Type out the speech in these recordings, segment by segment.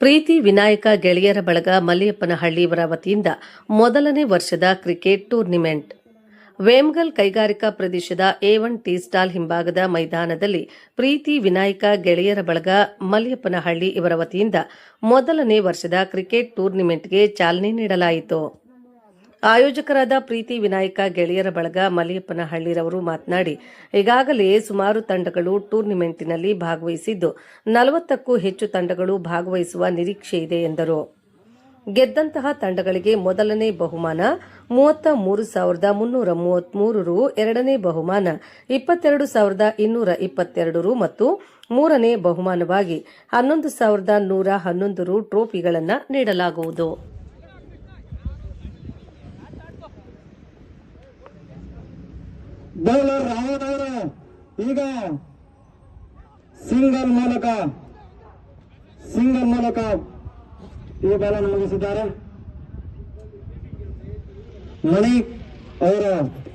ಪ್ರೀತಿ ವಿನಾಯಕ ಗೆಳೆಯರ ಬಳಗ ಮಲ್ಲಿಯಪ್ಪನಹಳ್ಳಿ ಇವರ ವತಿಯಿಂದ ಮೊದಲನೇ ವರ್ಷದ ಕ್ರಿಕೆಟ್ ಟೂರ್ನಿಮೆಂಟ್. ವೇಮ್ಗಲ್ ಕೈಗಾರಿಕಾ ಪ್ರದೇಶದ ಎ ಒನ್ ಟೀ ಸ್ಟಾಲ್ ಹಿಂಭಾಗದ ಮೈದಾನದಲ್ಲಿ ಪ್ರೀತಿ ವಿನಾಯಕ ಗೆಳೆಯರ ಬಳಗ ಮಲ್ಲಿಯಪ್ಪನಹಳ್ಳಿ ಇವರ ವತಿಯಿಂದ ಮೊದಲನೇ ವರ್ಷದ ಕ್ರಿಕೆಟ್ ಟೂರ್ನಿಮೆಂಟ್ಗೆ ಚಾಲನೆ ನೀಡಲಾಯಿತು. ಆಯೋಜಕರಾದ ಪ್ರೀತಿ ವಿನಾಯಕ, ಗೆಳೆಯರ ಬಳಗ ಮಲಿಯಪ್ಪನಹಳ್ಳಿರವರು ಮಾತನಾಡಿ, ಈಗಾಗಲೇ ಸುಮಾರು ತಂಡಗಳು ಟೂರ್ನಿಮೆಂಟ್ನಲ್ಲಿ ಭಾಗವಹಿಸಿದ್ದು, ನಲವತ್ತಕ್ಕೂ ಹೆಚ್ಚು ತಂಡಗಳು ಭಾಗವಹಿಸುವ ನಿರೀಕ್ಷೆ ಇದೆ ಎಂದರು. ಗೆದ್ದಂತಹ ತಂಡಗಳಿಗೆ ಮೊದಲನೇ ಬಹುಮಾನ ಮೂವತ್ತ ಮೂರು ಸಾವಿರದ ಮುನ್ನೂರ ಮೂವತ್ಮೂರು ರು ಎರಡನೇ ಬಹುಮಾನ, ಇಪ್ಪತ್ತೆರಡು ಸಾವಿರದ ಇನ್ನೂರ ಇಪ್ಪತ್ತೆರಡು ರು ಮತ್ತು ಮೂರನೇ ಬಹುಮಾನವಾಗಿ ಹನ್ನೊಂದು ಸಾವಿರದ ನೂರ ಹನ್ನೊಂದು ರು ಟ್ರೋಫಿಗಳನ್ನು ನೀಡಲಾಗುವುದು. ಬೌಲರ್ ರಾವತ್ ಅವರು, ಈಗ ಸಿಂಗಲ್ ಮೂಲಕ ಸಿಂಗಲ್ ಮೂಲಕ ಈ ಬಾಲನ್ನು ಮುಗಿಸಿದ್ದಾರೆ. ಮಣಿ ಅವರ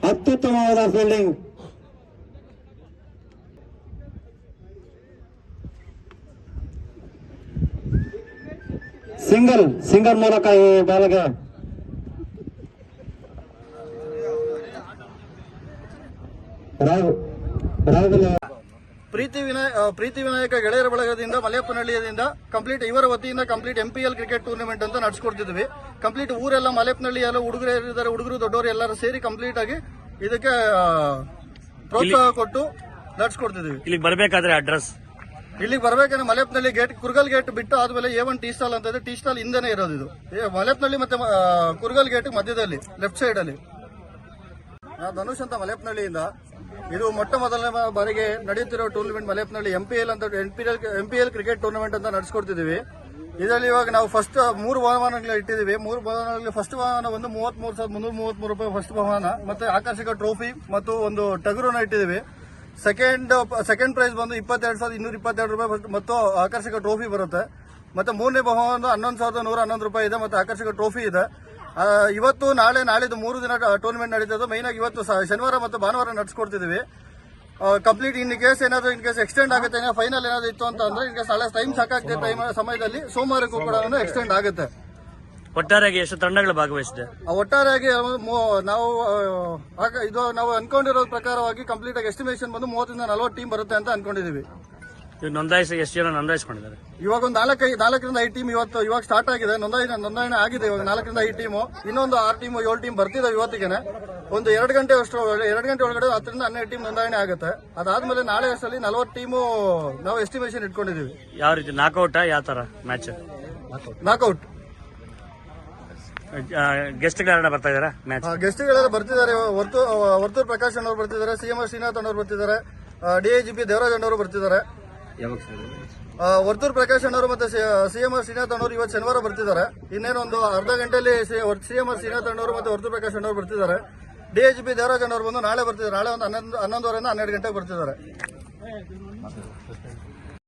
ಅತ್ಯುತ್ತಮವಾದ ಫೀಲ್ಡಿಂಗ್ ಸಿಂಗಲ್ ಸಿಂಗಲ್ ಮೂಲಕ ಈ ಬಾಲ್ಗೆ ರಾವ್ ರಾಹುಲ್ ಪ್ರೀತಿ ವಿನಾಯ ಪ್ರೀತಿ ವಿನಾಯಕ ಗೆಳೆಯರ ಬಳಗದಿಂದ ಮಲೆಯಪ್ಪನಹಳ್ಳಿಯಿಂದ ಕಂಪ್ಲೀಟ್ ಇವರ ವತಿಯಿಂದ complete M P L cricket tournament ಅಂತ ನಡೆಸ್ಕೊಡ್ತಿದ್ವಿ. ಕಂಪ್ಲೀಟ್ ಊರೆಲ್ಲ ಮಲೆಯಪ್ಪನಹಳ್ಳಿ ಎಲ್ಲ ಹುಡುಗರು ಇದ್ದಾರೆ ಹುಡುಗರು ದೊಡ್ಡವರು ಎಲ್ಲರೂ ಸೇರಿ ಕಂಪ್ಲೀಟ್ ಆಗಿ ಇದಕ್ಕೆ ಪ್ರೋತ್ಸಾಹ ಕೊಟ್ಟು ನಡೆಸ್ಕೊಡ್ತಿದ್ವಿ. ಇಲ್ಲಿಗೆ ಬರಬೇಕಾದ್ರೆ ಅಡ್ರೆಸ್ ಇಲ್ಲಿಗೆ ಬರ್ಬೇಕಂದ್ರೆ ಮಲೆಯಪ್ಪನಹಳ್ಳಿ ಗೇಟ್ ಕುರ್ಗಲ್ ಗೇಟ್ ಬಿಟ್ಟು ಆದ್ಮೇಲೆ ಎ ಒನ್ ಟೀ ಸ್ಟಾಲ್ ಅಂತ ಇದೆ. ಟೀ ಸ್ಟಾಲ್ ಹಿಂದೆನೇ ಇರೋದು ಇದು. ಮತ್ತೆ ಕುರ್ಗಲ್ ಗೇಟ್ ಮಧ್ಯದಲ್ಲಿ ಲೆಫ್ಟ್ ಸೈಡ್ ಅಲ್ಲಿ. ಧನುಷ್ ಅಂತ ಮಲೆಯಪ್ಪನಹಳ್ಳಿಯಿಂದ ಇದು ಮೊಟ್ಟ ಮೊದಲನೇ ಬಾರಿಗೆ ನಡೆಯುತ್ತಿರುವ ಟೂರ್ನಮೆಂಟ್ ಮಲೇಪ್ನಲ್ಲಿ ಎಂ ಪಿ ಎಲ್ ಅಂತ M P L M P L cricket tournament ಅಂತ ನಡೆಸ್ಕೊಡ್ತಿದ್ದೀವಿ. ಇದರಲ್ಲಿ ಇವಾಗ ನಾವು ಫಸ್ಟ್ ಮೂರು ಬಹುಮಾನಗಳು ಇಟ್ಟಿದ್ದೀವಿ. ಮೂರು ಬಹುಮಾನಗಳಲ್ಲಿ ಫಸ್ಟ್ ಬಹುಮಾನ ಒಂದು ಮೂವತ್ಮೂರು ಸಾವಿರದ ಮುನ್ನೂರ ಮೂವತ್ಮೂರು ರೂಪಾಯಿ ಫಸ್ಟ್ ಬಹುಮಾನ, ಮತ್ತೆ ಆಕರ್ಷಕ ಟ್ರೋಫಿ ಮತ್ತು ಒಂದು ಟಗರನ್ನು ಇಟ್ಟಿದ್ದೀವಿ. ಸೆಕೆಂಡ್ ಸೆಕೆಂಡ್ ಪ್ರೈಸ್ ಬಂದು ಇಪ್ಪತ್ತೆರಡು ಸಾವಿರದ ಇನ್ನೂರ ಇಪ್ಪತ್ತೆರಡು ರೂಪಾಯಿ ಮತ್ತು ಆಕರ್ಷಕ ಟ್ರೋಫಿ ಬರುತ್ತೆ. ಮತ್ತೆ ಮೂರನೇ ಬಹುಮಾನ ಹನ್ನೊಂದು ಸಾವಿರದ ನೂರ ಹನ್ನೊಂದು ರೂಪಾಯಿ ಇದೆ, ಮತ್ತೆ ಆಕರ್ಷಕ ಟ್ರೋಫಿ ಇದೆ. ಇವತ್ತು ನಾಳೆ ನಾಳಿದ್ದು ಮೂರು ದಿನ ಟೂರ್ನಮೆಂಟ್ ನಡೀತದೆ. ಮೈನ್ ಆಗಿ ಇವತ್ತು ಶನಿವಾರ ಮತ್ತು ಭಾನುವಾರ ನಡೆಸ್ಕೊಡ್ತಿದ್ದೀವಿ ಕಂಪ್ಲೀಟ್ ಇನ್ ಕೇಸ್ ಏನಾದರೂ ಇನ್ ಕೇಸ್ ಎಕ್ಸ್ಟೆಂಡ್ ಆಗುತ್ತೆ ಫೈನಲ್ ಏನಾದ್ರು ಇತ್ತು ಅಂತ ಅಂದ್ರೆ ಇನ್ ಕೇಸ್ ನಾಳೆ ಟೈಮ್ ಸಾಕಾಗ್ತದೆ ಟೈಮ್ ಸಮಯದಲ್ಲಿ ಸೋಮವಾರಕ್ಕೂ ಕೂಡ ಎಕ್ಸ್ಟೆಂಡ್ ಆಗುತ್ತೆ. ಒಟ್ಟಾರೆಯಾಗಿ ಎಷ್ಟು ತಂಡಗಳು ಭಾಗವಹಿಸಿದೆ? ಒಟ್ಟಾರೆಯಾಗಿ ನಾವು ಇದು ನಾವು ಅನ್ಕೊಂಡಿರೋ ಪ್ರಕಾರವಾಗಿ ಕಂಪ್ಲೀಟ್ ಆಗಿ ಎಸ್ಟಿಮೇಷನ್ ಬಂದು ಮೂವತ್ತರಿಂದ ನಲವತ್ತು ಟೀಮ್ ಬರುತ್ತೆ ಅಂತ ಅನ್ಕೊಂಡಿದೀವಿ. ನೋಂದಾಯಿಸಿ ಎಷ್ಟು ಜನ ನೋಂದಾಯಿಸ್ಕೊಂಡಿದ್ದಾರೆ. ಇವಾಗ ಒಂದು ನಾಲ್ಕೈ ನಾಲ್ಕರಿಂದ ಐದು ಟೀಮ್ ಇವತ್ತು ಇವಾಗ ಸ್ಟಾರ್ಟ್ ಆಗಿದೆ. ನೋಂದಾಯಿನ ನೋಂದಾಯಣಿ ಆಗಿದೆ ಇವಾಗ ನಾಲ್ಕರಿಂದ ಐದು ಟೀಮು ಇನ್ನೊಂದು ಆರು ಟೀಮು ಏಳು ಟೀಮ್ ಬರ್ತಿದ್ದಾವೆ ಇವತ್ತಿಗೆನೆ. ಒಂದು ಎರಡು ಗಂಟೆ ಅಷ್ಟು ಎರಡು ಗಂಟೆ ಒಳಗಡೆ ಹತ್ತರಿಂದ ಹನ್ನೆರಡು ಟೀಮ್ ನೋಂದಾಯಣೆ ಆಗುತ್ತೆ. ಅದಾದ್ಮೇಲೆ ನಾಳೆ ಅಷ್ಟರಲ್ಲಿ ನಲವತ್ತು ಟೀಮು ನಾವು ಎಸ್ಟಿಮೇಷನ್ ಇಟ್ಕೊಂಡಿದೀವಿ ಯಾವ ರೀತಿ? ನಾಕ್ಔಟ್ ಯಾವ ತರ ಮ್ಯಾಚ್ ನಾಕೌಟ್ ಗೆಸ್ಟ್ಗಳೆಲ್ಲ ಬರ್ತಾ ಇದಾರೆ ಮ್ಯಾಚ್ ಗೆಸ್ಟ್ಗಳೆಲ್ಲ ಬರ್ತಿದ್ದಾರೆ. ವರ್ತು ವರ್ತೂರ್ ಪ್ರಕಾಶ್ ಅಣ್ಣವ್ರು ಬರ್ತಿದ್ದಾರೆ ಸಿ ಎಂ ಶ್ರೀನಾಥ್ ಅಣ್ಣವ್ರು ಬರ್ತಿದ್ದಾರೆ ಪಿ ದೇವರಾಜ್ ಅಣ್ಣವರು ಬರ್ತಿದ್ದಾರೆ. ವರ್ತೂರ್ ಪ್ರಕಾಶ್ ಅಣ್ಣವರು ಮತ್ತೆ ಸಿ ಎಂ ಆರ್ ಶ್ರೀನಾಥ್ ಅಣ್ಣವರು ಇವತ್ತು ಶನಿವಾರ ಬರ್ತಿದ್ದಾರೆ. ಇನ್ನೇನೊಂದು ಅರ್ಧ ಗಂಟೆಯಲ್ಲಿ ಸಿ ಎಂ ಆರ್ ಶ್ರೀನಾಥ್ ಅಣ್ಣವರು ಮತ್ತೆ ವರ್ತೂರ್ ಪ್ರಕಾಶ್ ಅಣ್ಣವರು ಬರ್ತಿದ್ದಾರೆ. ಡಿಐಜಿಪಿ ದೇವರಾಜ್ ಅಣ್ಣವರು ಬಂದು ನಾಳೆ ಬರ್ತಿದ್ದಾರೆ. ನಾಳೆ ಒಂದು ಹನ್ನೊಂದು ಹನ್ನೊಂದುವರೆಯಿಂದ ಹನ್ನೆರಡು ಗಂಟೆಗೆ ಬರ್ತಿದ್ದಾರೆ.